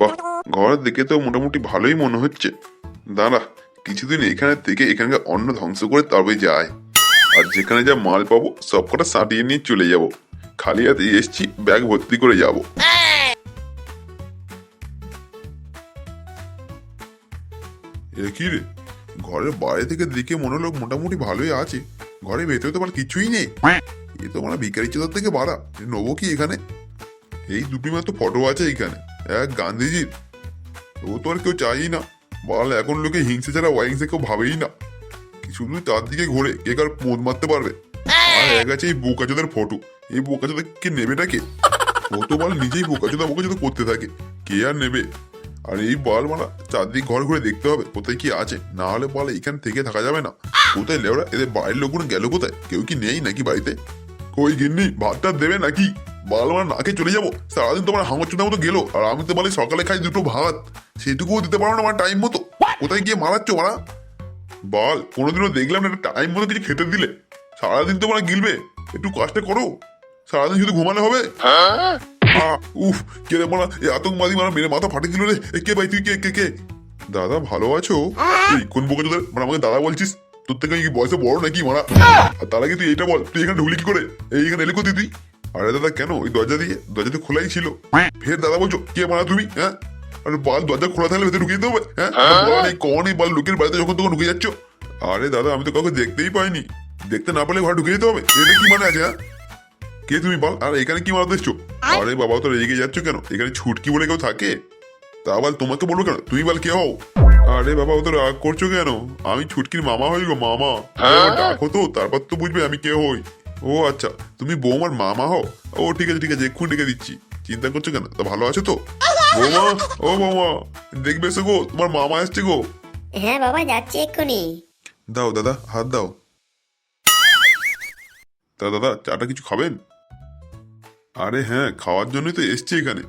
বাহ ঘর দেখে তো মোটামুটি ভালোই মনে হচ্ছে। দাঁড়া, কিছুদিন এখানে থেকে এখানকার অন্ন ধ্বংস করে তবে যায় আর যেখানে যা মাল পাবো, সব কটা সাটিয়ে নিয়ে চলে যাব। খালি হাতে এসছি, ব্যাগ ভর্তি করে যাব। এ কি রে? ঘরের বাইরে থেকে দেখে মনে হলো মোটামুটি ভালোই আছে। ঘরের ভেতরে তো আমার কিছুই নেই। এ তো মানে ভিকারি চোদার থেকে বাড়া নেব কি এখানে? এই দুটি মাত্র ফটো আছে এইখানে এক গান্ধীজির ও তো আর কেউ চাই না। বল, এখন লোকে হিংসে ছাড়া অহিংসে কেউ ভাবেই না। শুধু তার দিকে ঘুরে, কে কার পোঁদ মারতে পারবে? আর এক আছে এই বোকাচোদার ফটো। এই বোকাচোদা কে নেবেটা কে তো বল, নিজেই বোকাচোদা বোকাচোদা করতে থাকে। কে আর নেবে? আর এই বল মারা চারদিক ঘর ঘুরে দেখতে হবে, কোথায় কি আছে। না হলে বল এখান থেকে থাকা যাবে না। কোথায় লেওরা? এদের বাড়ির লোকগুলো গেল কোথায়? কেউ কি নেই নাকি বাড়িতে? কই গিন্নি, ভাতটা দেবে নাকি? বাল আমার নাকে চলে যাব। সারাদিন তোমার হাঙর চুনা মতো গেলো আর আমি তো বলি সকালে খাই দুটো ভাত। সেটুকুও দিতে পারো না আমার টাইম মতো। কোথায় গিয়ে মারাচ্ছ মারা? বল কোনোদিনও দেখলাম না টাইম মতো কিছু খেতে দিলে। সারাদিন তো মানে গিলবে একটু কষ্ট করো। সারাদিন শুধু ঘুমালে হবে। উফ কে রে মারা এই আতঙ্কবাদী মারা মেরে মাথা ফাটিয়ে দিল রে কে ভাই তুই কে কে কে? দাদা ভালো আছো? এই কোন বকে তোদের? মানে আমাকে দাদা বলছিস? তোর থেকে কি বয়সে বড় নাকি মারা? আর তার আগে তুই এইটা বল তুই এখানে ঢুকলি কি করে? এই এখানে এলি কোথায় তুই? আরে দাদা কেন? ওই দরজা দিয়ে দরজা তো খোলাই ছিল। ফের দাদা বলছো কে মারা তুমি? হ্যাঁ? আরে বাল দরজা খোলা থাকলে ভেতরে ঢুকিয়ে দিতে হবে। হ্যাঁ? বলা এই বাল লোকের বাড়িতে যখন তখন ঢুকে যাচ্ছ? আরে দাদা আমি তো কাউকে দেখতেই পাইনি। দেখতে না পেলে ঘরে ঢুকে যেতে হবে। এটা কি মানে আছে হ্যাঁ? কে তুমি বল? আর এখানে কি মারা এসছো? আরে বাবা তো রেগে যাচ্ছ কেন? এখানে ছুটকি বলে কেউ থাকে? তা বল তোমাকে বলব কেন? তুমি বল কে হও? আরে বাবা ও তো রাগ করছ কেন? আমি ছুটকির মামা হই গো মামা। আমার ডাকো তো তারপর তো বুঝবে আমি কে হই। ও আচ্ছা তুমি বৌমার মামা হও? ও ঠিক আছে ঠিক আছে এক্ষুনি ডেকে দিচ্ছি। চিন্তা করছ কেন? তা ভালো আছো তো? বৌমা ও বৌমা দেখবে এসো গো তোমার মামা এসছে গো। হ্যাঁ বাবা যাচ্ছি এক্ষুনি। দাও দাদা হাত দাও। তা দাদা চাটা কিছু খাবেন? আরে হ্যাঁ খাওয়ার জন্যই তো এসছি এখানে।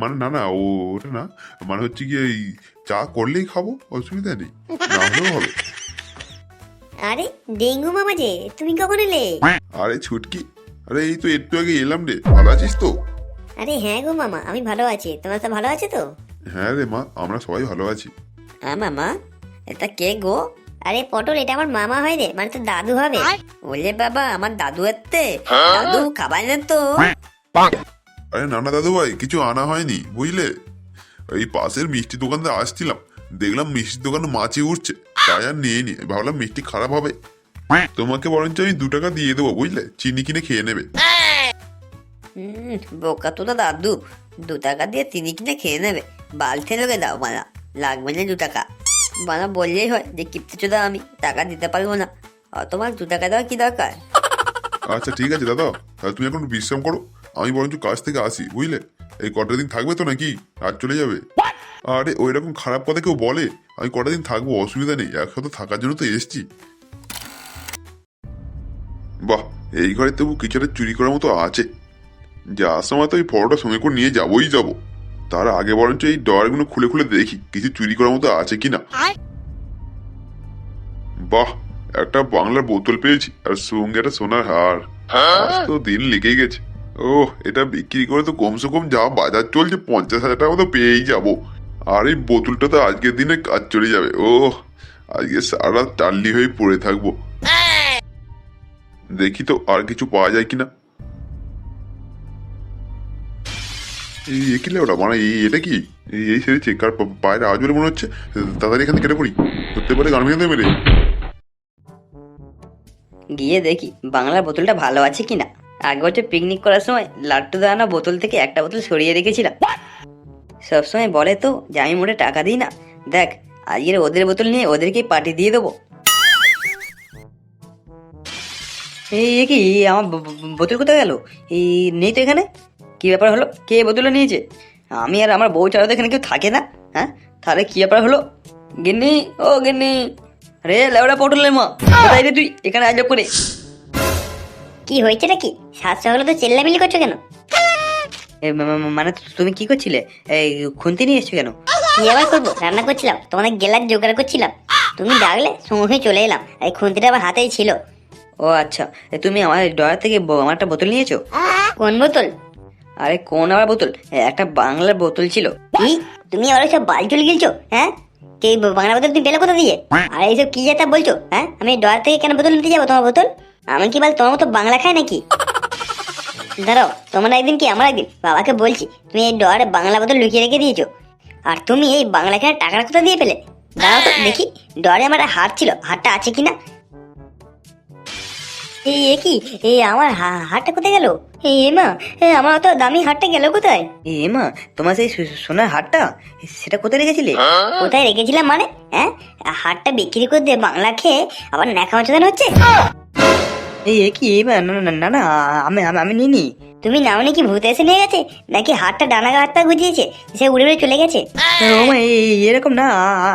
মানে না না ও ওটা না মানে হচ্ছে কি এই চা করলেই খাব অসুবিধা নেই। না হলেও হবে। আরে ডেঙ্গু মামা যে তুমি কখন এলে? আরে ছুটকি। আরে এই তো একটু আগে এলাম রে। ভালো আছিস তো? আরে হ্যাঁ গো মামা আমি ভালো আছি। তোমরা তো ভালো আছে তো? হ্যাঁ রে মা আমরা সবাই ভালো আছি। হ্যাঁ মামা এটা কে গো? আরে পটল এটা আমার মামা হয় রে মানে তো দাদু হবে। বললে বাবা আমার দাদু এতে দাদু খাবার না তো। আরে না না দাদু ভাই কিছু আনা হয়নি বুঝলে? এই পাশের মিষ্টি দোকান থেকে আসছিলাম। দেখলাম মিষ্টির দোকানে মাছি উঠছে। তাই আর নিয়ে নি। ভাবলাম মিষ্টি খারাপ হবে। তোমাকে বরঞ্চ আমি দু টাকা দিয়ে দেবো বুঝলে? চিনি কিনে খেয়ে নেবে। হুম, বোকা তো তো দাদু। দু টাকা দিয়ে তিনি কিনে খেয়ে নেবে। বালতি লোকে দাও মালা। লাগবে না দু টাকা। মালা বললেই হয় যে কিপ্তে চোদা আমি টাকা দিতে পারব না। আর তোমার দু টাকা দেওয়া কি দরকার? আচ্ছা ঠিক আছে দাদা। তাহলে তুমি এখন বিশ্রাম করো। আমি বরঞ্চ কাজ থেকে আসি বুঝলে? এই কটা দিন থাকবে তো নাকি? আর চলে যাবে। আরে ওই রকম খারাপ কথা কেউ বলে? আমি কটা দিন থাকব অসুবিধা নেই। একসাথে থাকার জন্য তো এসছি। বাহ এই ঘরে তবু কিছু একটা চুরি করার মতো আছে। যাওয়ার সময় তো এই ফটোটা সঙ্গে করে নিয়ে যাবোই যাব। তার আগে বরঞ্চ এই ডয়ারগুলো খুলে খুলে দেখি কিছু চুরি করার মতো আছে কিনা। বাহ একটা বাংলার বোতল পেয়েছি আর সঙ্গে একটা সোনার হার। আজ তো দিন লেগে গেছে। ও এটা বিক্রি করে তো কমসে কম যা বাজার চলছে পঞ্চাশ হাজার টাকা তো পেয়েই যাব। আর এই বোতলটা তো আজকের দিনে কাজ চলে যাবে। ও আজকে সারা টাল্লি হয়ে পড়ে থাকব। দেখি তো আর কিছু পাওয়া যায় কিনা। কি ওটা মানে এটা কি? এই কার বলে মনে হচ্ছে। কেটে পড়ি। ধরতে পারে গান ভেঙে দেবে। রে গিয়ে দেখি বাংলার বোতলটা ভালো আছে কিনা? আগে হচ্ছে পিকনিক করার সময় লাট্টু দানা বোতল থেকে একটা বোতল সরিয়ে রেখেছিলাম। সবসময় বলে তো, যে আমি মোটে টাকা দিই না। দেখ, আজকের ওদের বোতল নিয়ে ওদেরকেই পার্টি দিয়ে দেবো। এই কি আমার বোতল কোথায় গেল? এই, নেই তো এখানে? কি ব্যাপার হলো? কে বোতলটা নিয়েছে? আমি আর আমার বউ ছাড়া তো এখানে কেউ থাকে না হ্যাঁ? তাহলে কি ব্যাপার হলো? গিন্নি, ও গিন্নি। রে লেবড়া পটলের মা, কোথায় রে তুই? এখানে আজব করে। কি হয়েছে নাকি সাত সকালে তো চেল্লামিলি করছ কেন? মানে তুমি কি করছিলে? এই খুন্তি নিয়ে এসছো কেন? কি আবার করব? রান্না করছিলাম তোমাদের গেলার জোগাড় করছিলাম। তুমি ডাকলে সঙ্গে চলে এলাম। এই খুন্তিটা আমার হাতেই ছিল। ও আচ্ছা। তুমি আমার ডয়ার থেকে আমার একটা বোতল নিয়েছো? কোন বোতল? আরে কোন আবার বোতল? একটা বাংলার বোতল ছিল। কি? তুমি আবার সব বাল চলে গিলছো হ্যাঁ? কে বাংলা বোতল তুমি পেলে কোথা দিয়ে? আর এইসব কি যেটা বলছো হ্যাঁ? আমি ডর থেকে কেন বোতল নিতে যাব তোমার বোতল? আমি কি বল তোমার মতো বাংলা খাই নাকি? দাঁড়াও তোমার একদিন কি আমার একদিন? বাবাকে বলছি তুমি এই ডরে বাংলা বোতল লুকিয়ে রেখে দিয়েছ। আর তুমি এই বাংলা খেয়ে টাকাটা কোথা দিয়ে পেলে দাঁড়াও তো দেখি ডরে আমার হাট ছিল হাটটা আছে কিনা এই এ কি? এই আমার হাটটা কোথায় গেল? এই এ মা আমার অত দামি হাটটা গেল কোথায়? এ মা তোমার সেই সোনার হাটটা সেটা কোথায় রেখেছিলে? কোথায় রেখেছিলাম মানে? হ্যাঁ? হাটটা বিক্রি করে দিয়ে বাংলা খেয়ে আবার ন্যাকা মাচাদান হচ্ছে? এ কি? না না, না না আমি আমি- নিনি তুমি ভূত এসে নিয়ে গেছে? নাকি হাটটা ডানা হাতটা গুজিয়েছে? সে উড়ে উড়ে চলে গেছে? ও মা এরকম না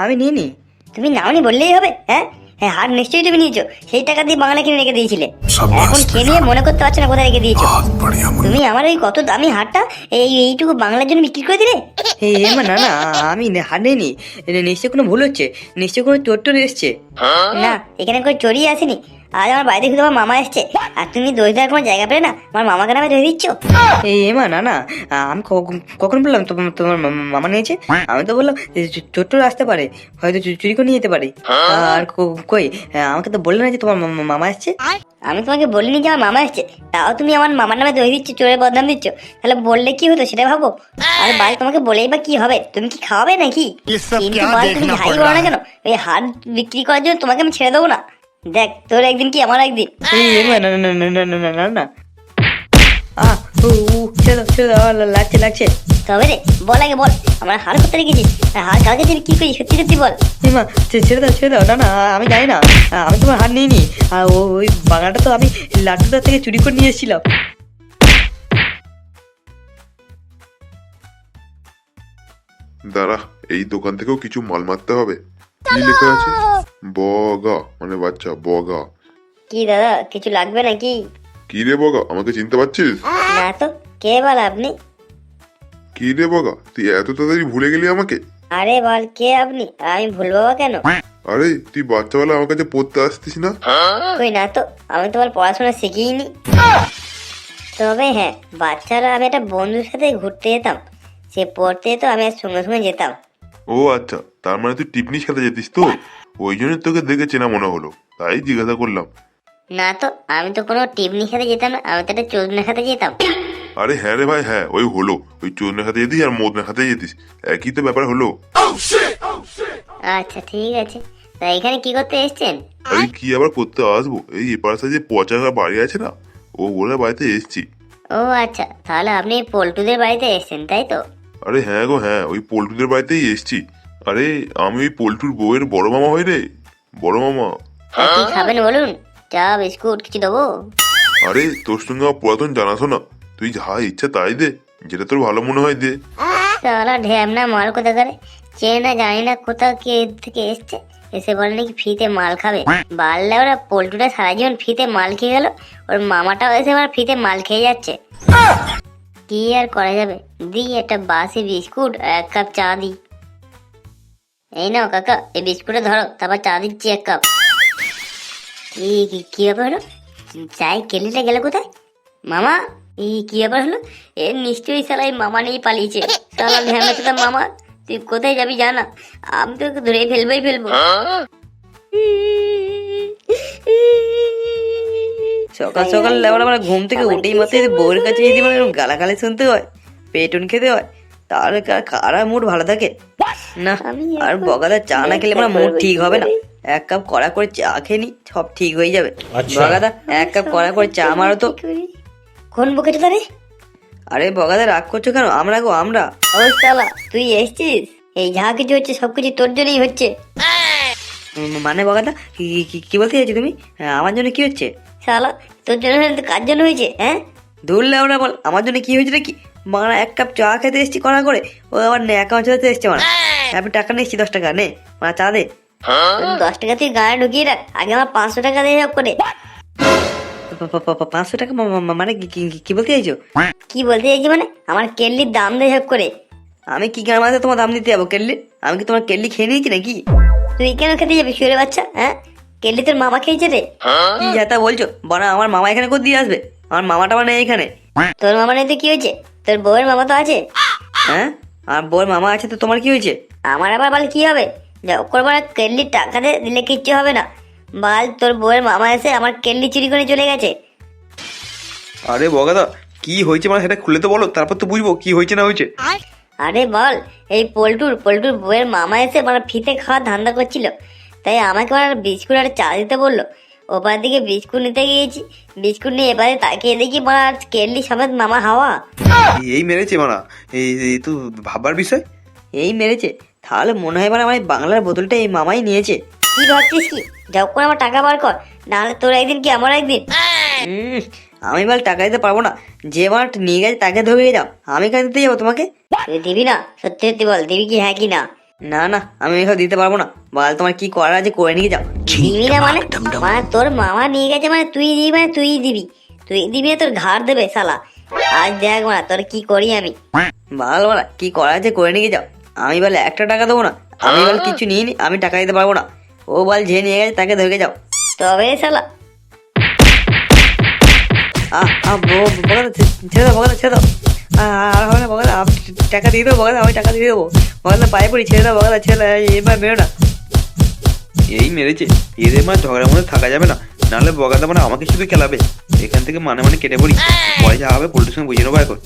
আমি নিনি তুমি নামনি বললেই হবে হ্যাঁ? হ্যাঁ হাট নিশ্চয়ই তুমি নিয়েছো। সেই টাকা দিয়ে বাংলা কিনে রেখে দিয়েছিলে। এখন খেয়ে নিয়ে মনে করতে পারছ না কোথায় রেখে দিয়েছ? তুমি আমার ওই কত দামি হাটটা এই এইটুকু বাংলার জন্য বিক্রি করে দিলে? এ মা না না আমি নিনি নিশ্চয় কোনো ভুল হচ্ছে? নিশ্চয় কোনো চোর টোর এসছে? না এখানে কোনো চড়ি আসেনি। আজ আমার বাড়ি থেকে আমার মামা এসছে। আর তুমি দোষ দেওয়ার কোনো জায়গা পেলে না আমার মামাকে নামে ধরে দিচ্ছ। এই এমা না না আমি কখন বললাম তোমার মামা নিয়েছে? আমি তো বললাম ছোট্ট আসতে পারে হয়তো চুরি করে নিয়ে যেতে পারে। আর কই আমাকে তো বললে না যে তোমার মামা এসছে? আমি তোমাকে বলিনি যে আমার মামা এসছে। তাও তুমি আমার মামার নামে দই দিচ্ছ চোরের বদনাম দিচ্ছ। তাহলে বললে কি হতো সেটা ভাবো। আর বাড়ি তোমাকে বলেই বা কি হবে? তুমি কি খাওয়াবে নাকি? তুমি হাই বলো না কেন? এই হাট বিক্রি করার জন্য তোমাকে আমি ছেড়ে দেবো না। দেখ তোর একদিন কি আমার একদিন? এই এ মা না না না না না না না না। আহ উ উ ছেড়ে দাও দাও লাগছে লাগছে তবে রে বল আগে বল। আমার হাড় করতে রেখেছিস আর কালকে তুই কি করি সত্যি সত্যি বল। এই মা ছেড়ে দাও ছেড়ে দাও না না আমি জানি না। আমি তোমার হার নিইনি। আর ও- ওই বাগানটা তো আমি লাটুদার থেকে চুরি করে নিয়ে এসেছিলাম। দাঁড়া এই দোকান থেকেও কিছু মাল মারতে হবে। কি লেখা আছে? বগা মানে বাচ্চা বগা। কি দাদা কিছু লাগবে নাকি? কি রে বগা আমাকে চিনতে পারছিস? না তো কে বল আপনি? কি রে বগা তুই এত তাড়াতাড়ি ভুলে গেলি আমাকে? আরে বল কে আপনি? আমি ভুলবো বা কেন? আরে তুই বাচ্চাবেলা আমার কাছে পড়তে আসতিস না? কই না তো আমি তোমার পড়াশোনা শিখিনি তবে হ্যাঁ বাচ্চারা আমি একটা বন্ধুর সাথে ঘুরতে যেতাম। সে পড়তে তো আমি আর সঙ্গে সঙ্গে যেতাম। ও আচ্ছা তার মানে তুই টিপনিস খেতে যেতিস তো? ওই জন্য তোকে দেখে চেনা মনে হলো। তাই জিজ্ঞাসা করলাম। না তো আমি তো কোনো টিপনি খেতে যেতাম না আমি তো একটা চোদনা খেতে যেতাম। আরে হ্যাঁ রে ভাই হ্যাঁ ওই হলো। ওই চোদনা খাতে যেতিস আর মোদনা খাতে যেতিস। একই তো ব্যাপার হলো। আচ্ছা ঠিক আছে। তা এখানে কি করতে এসছেন? আরে কি আবার করতে আসব? এই এপাশে যে পচা বাড়ি আছে না? ও বলে বাড়িতে এসছি। ও আচ্ছা তাহলে আপনি পল্টুদের বাড়িতে এসছেন তাই তো? আরে হ্যাঁ গো হ্যাঁ ওই পল্টুদের বাড়িতেই এসছি। আরে আমি ওই পল্টুর বউয়ের বড় মামা হই রে। বড় মামা। তা কি খাবেন বলুন? চা বিস্কুট কিছু দেবো? আরে তোর সঙ্গে আমার পুরাতন জানাশোনা। তুই যা ইচ্ছা তাই দে যেটা তোর ভালো মনে হয় দে। সারা ঢ্যামনা মাল কোথা করে চেনে না জানি না কোথা কে থেকে এসছে। এসে বলে নাকি ফ্রিতে মাল খাবে। বাড়লে ওরা পোল্টুটা সারা জীবন ফ্রিতে মাল খেয়ে গেল। ওর মামাটাও এসে আমার ফ্রিতে মাল খেয়ে যাচ্ছে। কি আর করা যাবে? দিই একটা বাসি বিস্কুট আর এক কাপ চা দিই। এই নাও কাকা এই বিস্কুটে ধরো তারপর চা দিচ্ছি এক কাপ। কি কি- কি ব্যাপার হলো? চাই কেলিটা গেলে কোথায়? মামা এই কি ব্যাপার হলো? এ নিশ্চয়ই শালা এই মামা নিয়ে পালিয়েছে। শালা ধ্যামে তো মামা তুই কোথায় যাবি জানা? আমি তো ওকে ধরে ফেলবোই ফেলব। সকাল সকাল লেবার আমার ঘুম থেকে উঠেই মাত্র যদি বউয়ের কাছে যদি মানে এরকম গালাগালি শুনতে হয় পেটুন খেতে হয় তাহলে কার- মুড ভালো থাকে? না আর এখন বগাদা চা না খেলে আমার মুড ঠিক হবে না। এক কাপ কড়া করে চা খেয়ে নি সব ঠিক হয়ে যাবে। বগাদা এক কাপ কড়া করে চা মারো তো। কোন বুকেটা তারে আরে বগাদা রাগ করছ কেন? আমরা গো আমরা। ও শালা তুই এসেছিস? এই যা কিছু হচ্ছে সবকিছু তোর জন্যই হচ্ছে। মানে বগাদা কি কি- কি বলতে চাইছো তুমি? হ্যাঁ, আমার জন্য কি হচ্ছে? শালা তোর জন্য কার জন্য হয়েছে হ্যাঁ? ধরলে লেওরা বল আমার জন্য কি হয়েছে নাকি? মারা এক কাপ চা খেতে এসেছি কড়া করে ও আবার অ্যাকাউন্ট চালাতে এসছে মারা আমি টাকা নিচ্ছি দশ টাকা নে মা চা দে। দশ টাকা তুই গায়ে ঢুকিয়ে রাখ আগে আমার পাঁচশো টাকা দিয়ে সব করে। পাঁচশো টাকা মানে কি- কি- কি বলতে চাইছো? কি বলতে চাইছি মানে? আমার কেল্লির দাম দিয়ে সব করে। আমি কি গান মাঝে তোমার দাম দিতে যাব কেল্লি? আমি কি তোমার কেল্লি খেয়ে নিয়েছি নাকি? তুই কেন খেতে যাবি শুয়ে বাচ্চা? হ্যাঁ? কেল্লি তোর মামা খেয়েছে রে। কি যাতা বলছো? বড় আমার মামা এখানে কোথায় দিয়ে আসবে? আমার মামাটা মানে এখানে। তোর মামা নেই তো কি হয়েছে? তোর বউয়ের মামা তো আছে। হ্যাঁ? আর বউয়ের মামা আছে তো তোমার কি হয়েছে? আমার আবার বল কি হবে? যখন বলে কেল্লি টাকা দিলে কিচ্ছু হবে না। বাল তোর বউয়ের মামা এসে আমার কেল্লি চুরি করে চলে গেছে। আরে বগাদা কি হয়েছে মানে সেটা খুলে তো বলো তারপর তো বুঝব কি হয়েছে না হয়েছে। আরে বল এই পল্টুর পল্টুর বউয়ের মামা এসে মানে ফিতে খাওয়ার ধান্দা করছিল। তাই আমাকে মানে বিস্কুট আর চা দিতে বলল। ওপার দিকে বিস্কুট নিতে গিয়েছি। বিস্কুট নিয়ে এবারে তাকিয়ে দেখি মানে কেল্লি সমেত মামা হাওয়া। এই মেরেছে মানা এই এই তো ভাবার বিষয়? এই মেরেছে। তাহলে মনে হয় মানে আমার এই বাংলার বোতলটা এই মামাই নিয়েছে। কি ভাবছিস কি? যখন আমার টাকা বার কর। নাহলে তোর একদিন কি আমার একদিন? আমি বল টাকা দিতে পারব না। যে মাঠ নিয়ে গেছে তাকে ধরিয়ে যাও আমি কেন দিতে যাব তোমাকে? তুই দিবি না? সত্যি সত্যি বল দিবি কি হ্যাঁ কি না? না না আমি এখানে দিতে পারব না। বল তোমার কি করার আছে করে নিয়ে যাও। দিবি না মানে? মানে তোর মামা নিয়ে গেছে মানে তুই দিবি মানে তুই দিবি। তুই দিবি তোর ঘাড় দেবে শালা। আজ দেখ মানে তোর কি করি আমি? বাল বলা কি করার আছে করে নিয়ে যাও। আমি বলে একটা টাকা দেবো না। আমি বল কিছু নিয়ে নি আমি টাকা দিতে পারব না। ও বল যে নিয়ে গেছে তাকে ধরে যাও তবে শালা বগাদা ছেড়ে দাও বগাদা ছেড়ে দাও আর হবে না বগাদা টাকা দিয়ে দেবো বগাদা আমি টাকা দিয়ে দেবো বগাদা পায়ে পড়ি ছেড়ে দাও বগাদা ছেড়ে এবার বেরো না এই মেরেছে এদের মানে ঝগড়ার মধ্যে থাকা যাবে না নাহলে বগাদা মানে আমাকে শুধু খেলাবে এখান থেকে মানে মানে কেটে পড়ি পরে যা হবে পোল্ট্রির সঙ্গে বুঝে নেব এখন